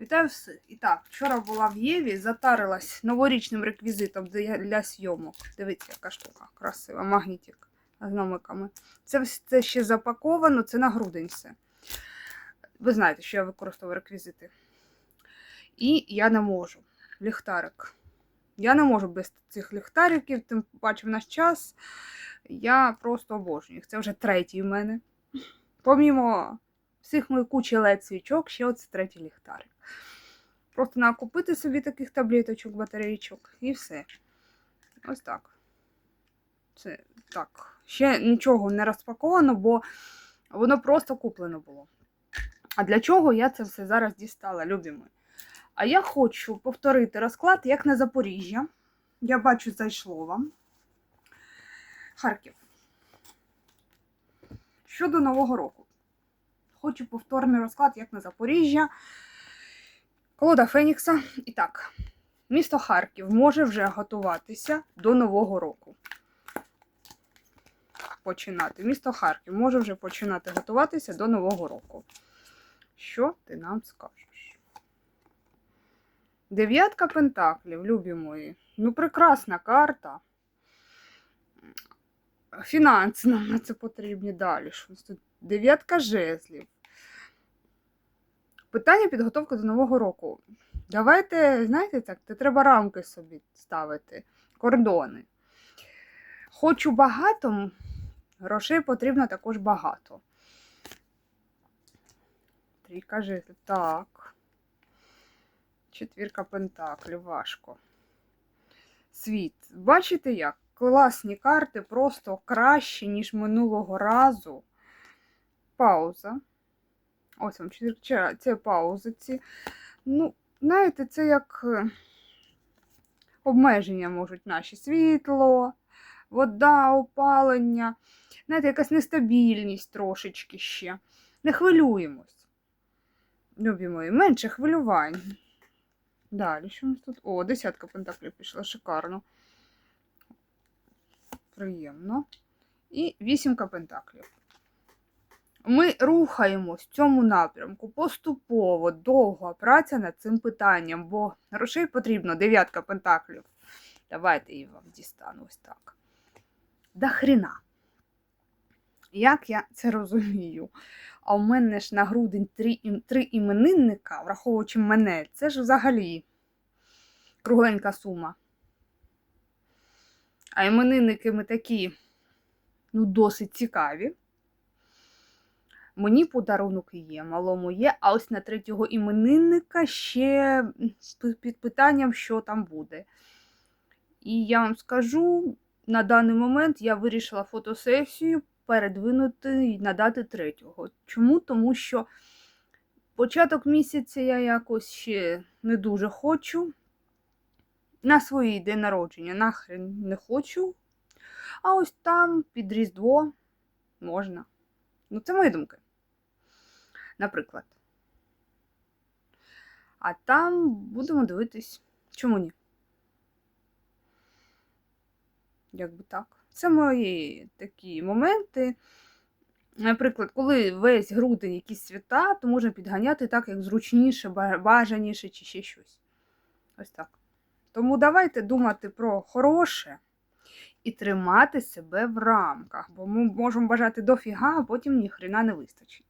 Вітаю всіх. І так, вчора була в Єві, затарилась новорічним реквізитом для, зйомок. Дивіться, яка штука красива, магнітик з номиками. Це, це ще запаковано, це на грудень все. Ви знаєте, що я використовую реквізити. І я не можу. Ліхтарик. Я не можу без цих ліхтариків, тим паче в наш час. Я просто обожнюю їх. Це вже третій в мене. Помімо всіх моїх кучі led свічок, ще оце третій ліхтарик. Просто треба купити собі таких таблеточок, батареїчок і все. Ось так. Це так. Ще нічого не розпаковано, бо воно просто куплено було. А для чого я це все зараз дістала, любі мої? А я хочу повторити розклад, як на Запоріжжя. Я бачу, зайшло вам. Харків. Щодо Нового року. Хочу повторний розклад, як на Запоріжжя. Колода Фенікса. І так, місто Харків може вже готуватися до Нового року. Починати. Місто Харків може вже починати готуватися до Нового року. Що ти нам скажеш? Дев'ятка пентаклів, любі мої. Ну, прекрасна карта. Фінанси нам на це потрібні далі. Що у нас тут? Дев'ятка жезлів. Питання підготовки до Нового року. Давайте, знаєте, так, то треба рамки собі ставити, кордони. Хочу багато, грошей потрібно також багато. Трійка жезлів. Так. Четвірка пентаклів, важко. Світ. Бачите як? Класні карти, просто кращі, ніж минулого разу. Пауза. Ось вам. Це паузи ці. Ну, знаєте, це як е, обмеження можуть наші. Світло, вода, опалення. Знаєте, якась нестабільність трошечки ще. Не хвилюємось. Любі мої, менше хвилювань. Далі, що у нас тут? О, десятка пентаклів пішла, шикарно. Приємно. І вісімка пентаклів. Ми рухаємось в цьому напрямку поступово, довга праця над цим питанням, бо грошей потрібно дев'ятка пентаклів. Давайте її вам дістану ось так. Да хріна. Як я це розумію? А у мене ж на грудень три, три іменинника, враховуючи мене, це ж взагалі кругленька сума. А іменинники ми такі, ну, досить цікаві. Мені подарунок є, малому є, а ось на третього іменинника ще під питанням, що там буде. І я вам скажу, на даний момент я вирішила фотосесію передвинути і надати третього. Чому? Тому що початок місяця я якось ще не дуже хочу. На свій день народження нахрен не хочу. А ось там під Різдво можна. Ну, це мої думки. Наприклад. А там будемо дивитись, чому ні. Якби так. Це мої такі моменти. Наприклад, коли весь грудень якісь свята, то можна підганяти так, як зручніше, бажаніше чи ще щось. Ось так. Тому давайте думати про хороше і тримати себе в рамках, бо ми можемо бажати дофіга, а потім ніхрена не вистачить.